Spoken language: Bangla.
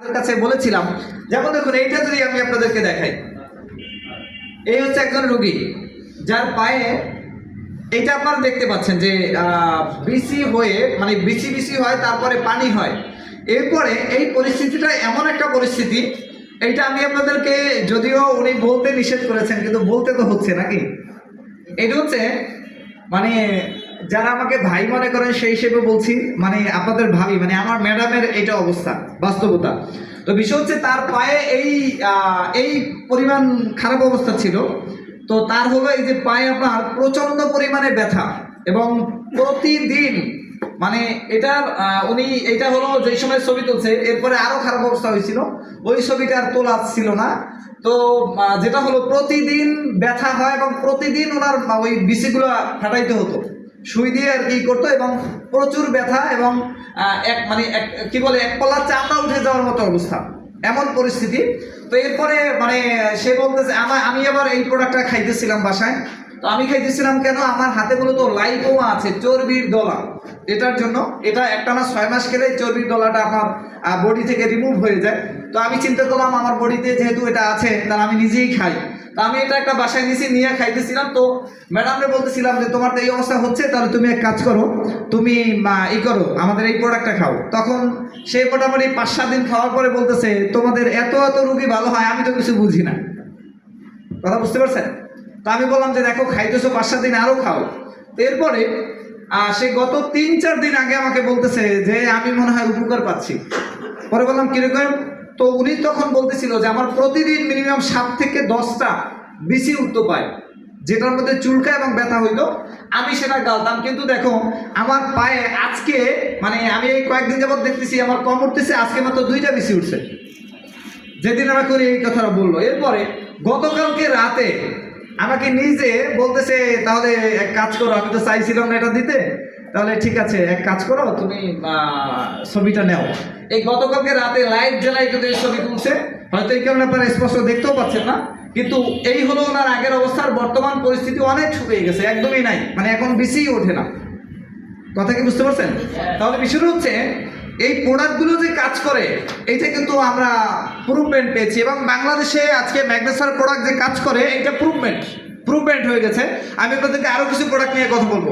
কাছে বলেছিলাম, যেমন দেখুন, এইটা যদি আমি আপনাদেরকে দেখাই। এই হচ্ছে একজন রুগী, যার পায়ে এইটা আপনারা দেখতে পাচ্ছেন যে বিসি হয়ে মানে বিসি বিসি হয়, তারপরে পানি হয়। এরপরে এই পরিস্থিতিটা এমন একটা পরিস্থিতি, এইটা আমি আপনাদেরকে যদিও উনি বলতে নিষেধ করেছেন, কিন্তু বলতে তো হচ্ছে নাকি? এটা হচ্ছে মানে যারা আমাকে ভাই মনে করেন, সেই হিসেবে বলছি মানে আপনাদের ভাবি মানে আমার ম্যাডামের এটা অবস্থা, বাস্তবতা। তো বিষয় হচ্ছে তার পায়ে এই এই পরিমাণ খারাপ অবস্থা ছিল। তো তার হলো এই যে পায়ে আপনার প্রচণ্ড পরিমাণে ব্যথা এবং প্রতিদিন মানে এটার উনি এটা হলো যেই সময় ছবি তুলছে, এরপরে আরও খারাপ অবস্থা হয়েছিল। ওই ছবিটা আর তোলা ছিল না। তো যেটা হলো প্রতিদিন ব্যথা হয় এবং প্রতিদিন ওনার, ওই বিসিগুলো ফাটাইতে হতো। সুই দিয়ে আর কি করতো এবং প্রচুর ব্যথা এবং এক মানে এক, কি বলে, এক পলা চামড়া উঠে যাওয়ার মতো অবস্থা। এমন পরিস্থিতি। তো এরপরে মানে সে বলতেছে আমার আমি আবার এই প্রোডাক্টটা খাইতেছিলাম বাসায়। তো আমি খাইতেছিলাম কেন? আমার হাতে মূলত লাইকোমা আছে, চর্বির দলা। এটার জন্য, এটা একটা না ছয় মাস খেলে চর্বির দলাটা আমার বডি থেকে রিমুভ হয়ে যায়। তো আমি চিন্তা করলাম, আমার বডিতে যেহেতু এটা আছে, তাহলে আমি নিজেই খাই। তো আমি এটা একটা বাসায় নিয়েছি নিয়ে খাইতেছিলাম। তো ম্যাডামরে বলতেছিলাম যে, তোমার তো এই অবস্থা হচ্ছে, তাহলে তুমি এক কাজ করো, তুমি ই করো, আমাদের এই প্রোডাক্টটা খাও। তখন সে মোটামুটি পাঁচ সাত দিন খাওয়ার পরে বলতেছে, তোমাদের এত এত রুগী ভালো হয়, আমি তো কিছু বুঝি না। কথা বুঝতে পারছেন? তো আমি বললাম যে, দেখো, খাইতেছো পাঁচ সাত দিন আরও খাও। এরপরে সে গত তিন চার দিন আগে আমাকে বলতেছে যে, আমি মনে হয় উপকার পাচ্ছি। পরে বললাম কীরকম তো উনি তখন বলতেছিল যে আমার প্রতিদিন মিনিমাম সাত থেকে দশটা বেশি উঠতে পায়, যেটার মধ্যে চুলকা এবং ব্যথা হইতো আমি সেটা গালতাম, কিন্তু দেখো, আমার পায়ে আজকে মানে আমি এই কয়েকদিন যাবত দেখতেছি, আমার কম উঠতেছে, আজকে মাত্র দুইটা বেশি উঠছে। যেদিন আমাকে উনি এই কথাটা বলল। এরপরে গতকালকে রাতে আমাকে নিজে বলতেছে, তাহলে এক কাজ করো, আমি তো চাইছিলাম না এটা দিতে। তাহলে ঠিক আছে, এক কাজ করো, তুমি ছবিটা নেও। এই গতকালকে রাতে লাইট জ্বালাই কিন্তু এই ছবি তুলছে, হয়তো এই কারণে আপনারা স্পষ্ট দেখতেও পাচ্ছেন না। কিন্তু এই হলো ওনার আগের অবস্থার, বর্তমান পরিস্থিতি অনেক শুকিয়ে গেছে, একদমই নাই মানে এখন বেশিই ওঠে না। কথা কি বুঝতে পারছেন? তাহলে বিষয়টা হচ্ছে, এই প্রোডাক্টগুলো যে কাজ করে, এইটা কিন্তু আমরা প্রুভমেন্ট পেয়েছি, এবং বাংলাদেশে আজকে ম্যাগনেসার প্রোডাক্ট যে কাজ করে এটা প্রুভমেন্ট প্রুভমেন্ট হয়ে গেছে। আমি আপনাদেরকে আরও কিছু প্রোডাক্ট নিয়ে কথা বলব।